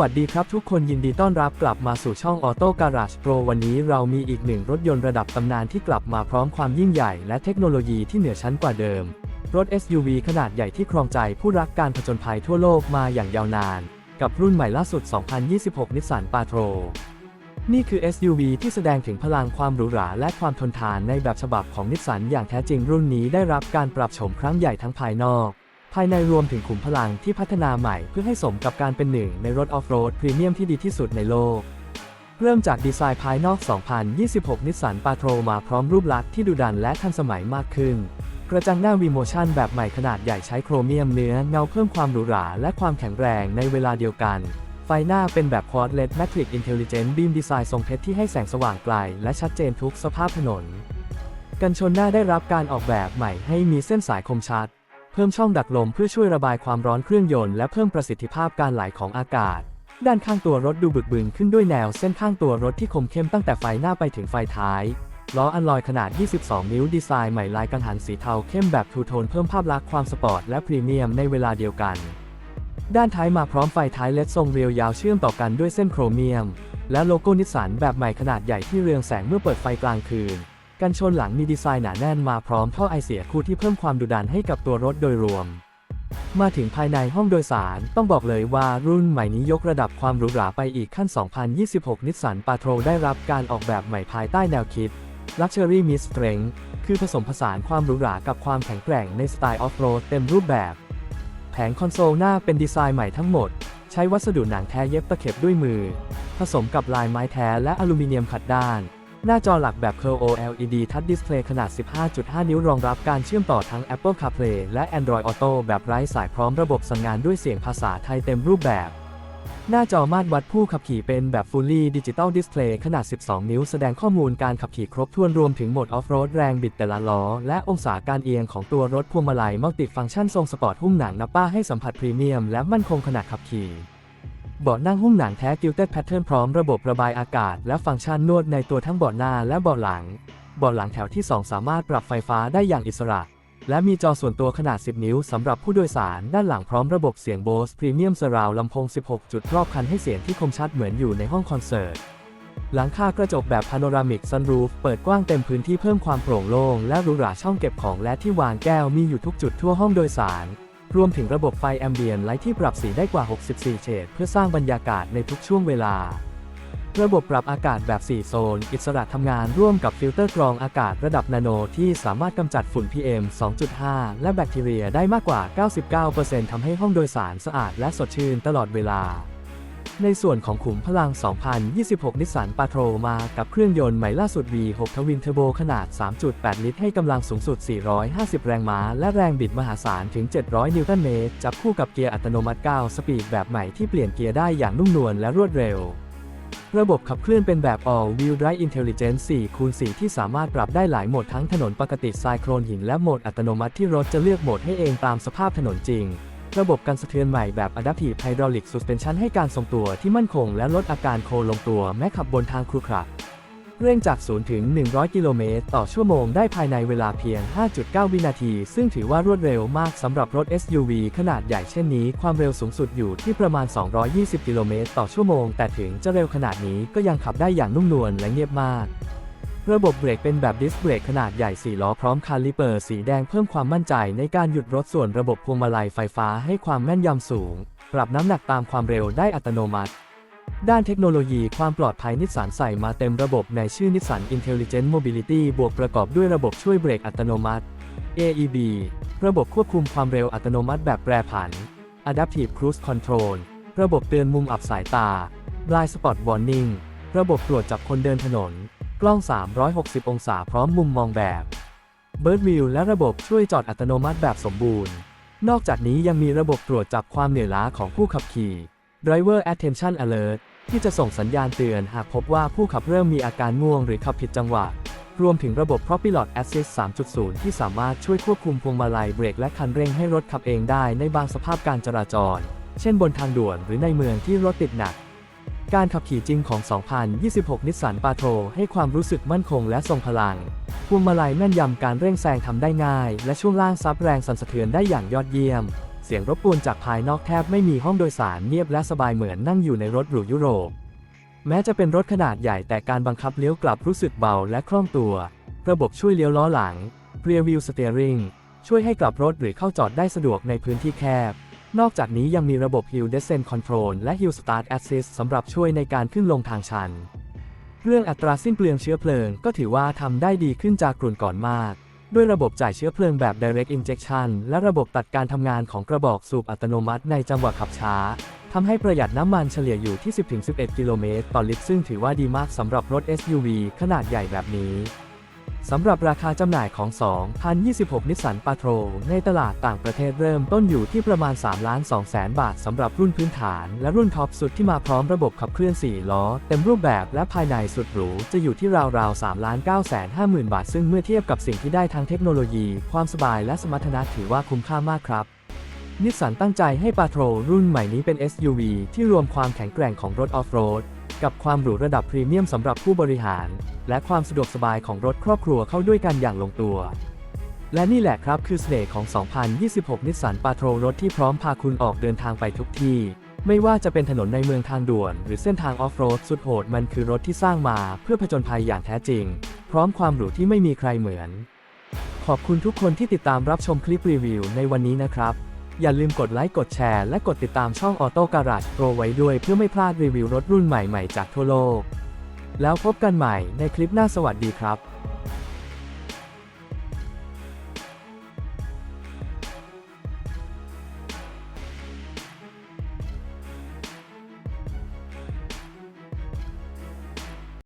วัสดีครับทุกคนยินดีต้อนรับกลับมาสู่ช่อง Auto Garage Pro วันนี้เรามีอีกหนึ่งรถยนต์ระดับตำนานที่กลับมาพร้อมความยิ่งใหญ่และเทคโนโลยีที่เหนือชั้นกว่าเดิม รถ SUV ขนาดใหญ่ที่ครองใจผู้รักการผจญภัยทั่วโลกมาอย่างยาวนาน กับรุ่นใหม่ล่าสุด 2026 Nissan Patrol นี่คือ SUV ที่แสดงถึงพลังความหรูหราและความทนทานในแบบฉบับของนิสสันอย่างแท้จริงรุ่นนี้ได้รับการปรับโฉมครั้งใหญ่ทั้งภายนอก ภายในรวมถึงขุมพลังที่พัฒนาใหม่เพื่อให้สมกับการเป็นหนึ่งในรถออฟโรดพรีเมียมที่ดีที่สุดในโลก เริ่มจากดีไซน์ภายนอก 2026 นิสสันปาโทรมาพร้อมรูปลักษณ์ที่ดุดันและทันสมัยมากขึ้น กระจังหน้าวีโมชั่นแบบใหม่ขนาดใหญ่ใช้โครเมียมเนื้อเงาเพิ่มความหรูหราและความแข็งแรงในเวลาเดียวกัน ไฟหน้าเป็นแบบ Quad LED Matrix Intelligent Beam Design ทรงเพชรที่ให้แสงสว่างไกลและชัดเจนทุกสภาพถนน กันชนหน้าได้รับการออกแบบใหม่ให้มีเส้นสายคมชัด เพิ่มช่องดักลมเพื่อช่วยระบายความร้อนเครื่องยนต์และเพิ่มประสิทธิภาพการไหลของอากาศ ด้านข้างตัวรถดูบึกบึนขึ้นด้วยแนวเส้นข้างตัวรถที่คมเข้มตั้งแต่ไฟหน้าไปถึงไฟท้าย ล้ออัลลอยขนาด 22 นิ้วดีไซน์ใหม่ลายกังหันสีเทาเข้มแบบทูโทนเพิ่มภาพลักษณ์ความสปอร์ตและพรีเมียมในเวลาเดียวกัน ด้านท้ายมาพร้อมไฟท้ายเลดทรงเรียวยาวเชื่อมต่อกันด้วยเส้นโครเมียม และโลโก้นิสสันแบบใหม่ขนาดใหญ่ที่เรืองแสงเมื่อเปิดไฟกลางคืน กันชนหลังมีดีไซน์หนาแน่นมาพร้อมท่อไอเสียคู่ที่เพิ่มความดุดันให้กับตัวรถโดยรวม มาถึงภายในห้องโดยสาร ต้องบอกเลยว่ารุ่นใหม่นี้ยกระดับความหรูหราไปอีกขั้น 2026 นิสสันปาโทรได้รับการออกแบบใหม่ภายใต้แนวคิด Luxury Meets Strength คือผสมผสานความหรูหรากับความแข็งแกร่งในสไตล์ออฟโรดเต็มรูปแบบ แผงคอนโซลหน้าเป็นดีไซน์ใหม่ทั้งหมด ใช้วัสดุหนังแท้เย็บตะเข็บด้วยมือ ผสมกับลายไม้แท้และอลูมิเนียมขัดด้าน หน้าจอหลักแบบ Curve OLED Touch Display ขนาด 15.5 นิ้วรองรับการเชื่อมต่อทั้ง Apple CarPlay และ Android Auto แบบไร้สายพร้อมระบบสั่งงานด้วยเสียงภาษาไทยเต็มรูปแบบ หน้าจอมาตรวัดผู้ขับขี่เป็นแบบ Fully Digital Display ขนาด 12 นิ้วแสดงข้อมูลการขับขี่ครบถ้วนรวมถึงโหมด Off-road แรงบิดแต่ละล้อ และองศาการเอียงของตัวรถพวงมาลัยมัลติฟังก์ชันทรงสปอร์ตหุ้มหนังนับป้าให้สัมผัสพรีเมียมและมั่นคงขณะขับขี่ เบาะนั่งหุ้มหนังแท้ Tilted Pattern พร้อมระบบระบายอากาศ และฟังก์ชันนวดในตัวทั้งเบาะหน้าและเบาะหลัง เบาะหลังแถวที่ 2 สามารถปรับไฟฟ้าได้อย่างอิสระ และมีจอส่วนตัวขนาด 10 นิ้วสำหรับผู้โดยสาร ด้านหลังพร้อมระบบเสียง Bose Premium Surround ลำโพง 16 จุดรอบคันให้เสียงที่คมชัดเหมือนอยู่ในห้องคอนเสิร์ต หลังคากระจกแบบพาโนรามิกซันรูฟเปิดกว้างเต็มพื้นที่เพิ่มความโปร่งโล่งและหรูหราช่องเก็บของและที่วางแก้วมีอยู่ทุกจุดทั่วห้องโดยสาร รวมถึงระบบไฟแอมเบียนไลท์ที่ปรับสีได้กว่า 64 เฉดเพื่อสร้างบรรยากาศในทุกช่วงเวลา ระบบปรับอากาศแบบ 4 โซน อิสระทำงานร่วมกับฟิลเตอร์กรองอากาศระดับนาโนที่สามารถกำจัดฝุ่น PM 2.5 และแบคทีเรียได้มากกว่า 99%ทำให้ห้องโดยสารสะอาดและสดชื่นตลอดเวลา ในส่วนของขุมพลัง 2026 นิสสันปาโทรมากับเครื่องยนต์ใหม่ล่าสุด V6 ทวินเทอร์โบขนาด 3.8 ลิตร ให้กำลังสูงสุด 450 แรงม้า และแรงบิดมหาศาลถึง 700 นิวตันเมตร จับคู่กับเกียร์อัตโนมัติ 9 สปีดแบบใหม่ที่เปลี่ยนเกียร์ได้อย่างนุ่มนวลและรวดเร็ว ระบบขับเคลื่อนเป็นแบบ All Wheel Drive Intelligence 4 คูณ 4 ที่สามารถปรับได้หลายโหมดทั้งถนนปกติทรายโคลนหินและโหมดอัตโนมัติที่รถจะเลือกโหมดให้เองตามสภาพถนนจริง ระบบกันสะเทือนใหม่แบบ Adaptive Hydraulic Suspension ให้การทรงตัวที่มั่นคงและลดอาการโคลงตัวแม้ขับบนทางครุขระเร่งจาก 0 ถึง 100 กิโลเมตร ต่อชั่วโมงได้ภายในเวลาเพียง 5.9 วินาที ซึ่งถือว่ารวดเร็วมากสำหรับรถ SUV ขนาดใหญ่เช่นนี้ ความเร็วสูงสุดอยู่ที่ประมาณ 220 กิโลเมตร ต่อชั่วโมง แต่ถึงจะเร็วขนาดนี้ก็ยังขับได้อย่างนุ่มนวลและเงียบมาก ระบบเบรกเป็นแบบดิสเบรกขนาดใหญ่ 4 ล้อพร้อมคาลิเปอร์สีแดงเพิ่มความมั่นใจในการหยุดรถส่วนระบบพวงมาลัยไฟฟ้าให้ความแม่นยำสูง ปรับน้ำหนักตามความเร็วได้อัตโนมัติ ด้านเทคโนโลยีความปลอดภัยนิสสันใส่มาเต็มระบบในชื่อนิสสัน Intelligent Mobility บวกประกอบด้วยระบบช่วยเบรกอัตโนมัติ AEB ระบบควบคุมความเร็วอัตโนมัติแบบแปรผัน Adaptive Cruise Control ระบบเตือนมุมอับสายตา Blind Spot Warning ระบบตรวจจับคนเดินถนน กล้อง 360 องศาพร้อมมุมมองแบบ Bird View และระบบช่วยจอดอัตโนมัติแบบสมบูรณ์ นอกจากนี้ยังมีระบบตรวจจับความเหนื่อยล้าของผู้ขับขี่ Driver Attention Alert ที่จะส่งสัญญาณเตือนหากพบว่าผู้ขับเริ่มมีอาการง่วงหรือขับผิดจังหวะ รวมถึงระบบ ProPilot Assist 3.0 ที่สามารถช่วยควบคุมพวงมาลัยเบรกและคันเร่งให้รถขับเองได้ในบางสภาพการจราจร เช่นบนทางด่วนหรือในเมืองที่รถติดหนัก การขับขี่จริงของ 2026 นิสสันปาโทรให้ความรู้สึกมั่นคงและทรงพลังพวงมาลัยแม่นยำการเร่งแซงทำได้ง่าย และช่วงล่างซับแรงสั่นสะเทือนได้อย่างยอดเยี่ยม เสียงรบกวนจากภายนอกแทบไม่มีห้องโดยสารเงียบและสบายเหมือนนั่งอยู่ในรถหรูยุโรป แม้จะเป็นรถขนาดใหญ่แต่การบังคับเลี้ยวกลับรู้สึกเบาและคล่องตัว ระบบช่วยเลี้ยวล้อหลัง Rear View Steering ช่วยให้กลับรถหรือเข้าจอดได้สะดวกในพื้นที่แคบ นอกจากนี้ยังมีระบบ Hill Descent Control และ Hill Start Assist สำหรับช่วยในการขึ้นลงทางชัน เรื่องอัตราสิ้นเปลืองเชื้อเพลิงก็ถือว่าทำได้ดีขึ้นจากกลุ่นก่อนมาก ด้วยระบบจ่ายเชื้อเพลิงแบบ Direct Injection และระบบตัดการทำงานของกระบอกสูบอัตโนมัติในจังหวะขับช้าทำให้ประหยัดน้ำมันเฉลี่ยอยู่ที่ 10-11 กิโลเมตรต่อลิตรซึ่งถือว่าดีมากสำหรับรถ SUV ขนาดใหญ่แบบนี้ สำหรับราคาจำหน่ายของ 2026 นิสสันปาโตรในตลาดต่างประเทศเริ่มต้นอยู่ที่ประมาณ 3 ล้าน2แสนบาทสำหรับรุ่นพื้นฐาน และรุ่นท็อปสุดที่มาพร้อมระบบขับเคลื่อน 4 ล้อ เต็มรูปแบบและภายในสุดหรู จะอยู่ที่ราวๆ3ล้าน9แสน5หมื่นบาท ซึ่งเมื่อเทียบกับสิ่งที่ได้ทางเทคโนโลยี ความสบายและสมรรถนะถือว่าคุ้มค่ามากครับนิสสันตั้งใจให้ปาโตรรุ่นใหม่นี้เป็น SUV ที่รวมความแข็งแกร่งของรถออฟโรด กับความหรูระดับพรีเมียมสำหรับผู้บริหาร และความสะดวกสบายของรถครอบครัวเข้าด้วยกันอย่างลงตัว และนี่แหละครับคือเสน่ห์ของ 2026 นิสสันปาโตรรถที่พร้อมพาคุณออกเดินทางไปทุกที่ ไม่ว่าจะเป็นถนนในเมืองทางด่วน หรือเส้นทางออฟโรดสุดโหดมันคือรถที่สร้างมาเพื่อผจญภัยอย่างแท้จริง พร้อมความหรูที่ไม่มีใครเหมือน ขอบคุณทุกคนที่ติดตามรับชมคลิปรีวิวในวันนี้นะครับ อย่าลืมกดไลค์กดแชร์และกดติดตามช่อง Auto Garage Pro ไว้ด้วยเพื่อไม่พลาดรีวิวรถรุ่นใหม่ๆจากทั่วโลก แล้วพบกันใหม่ในคลิปหน้าสวัสดีครับ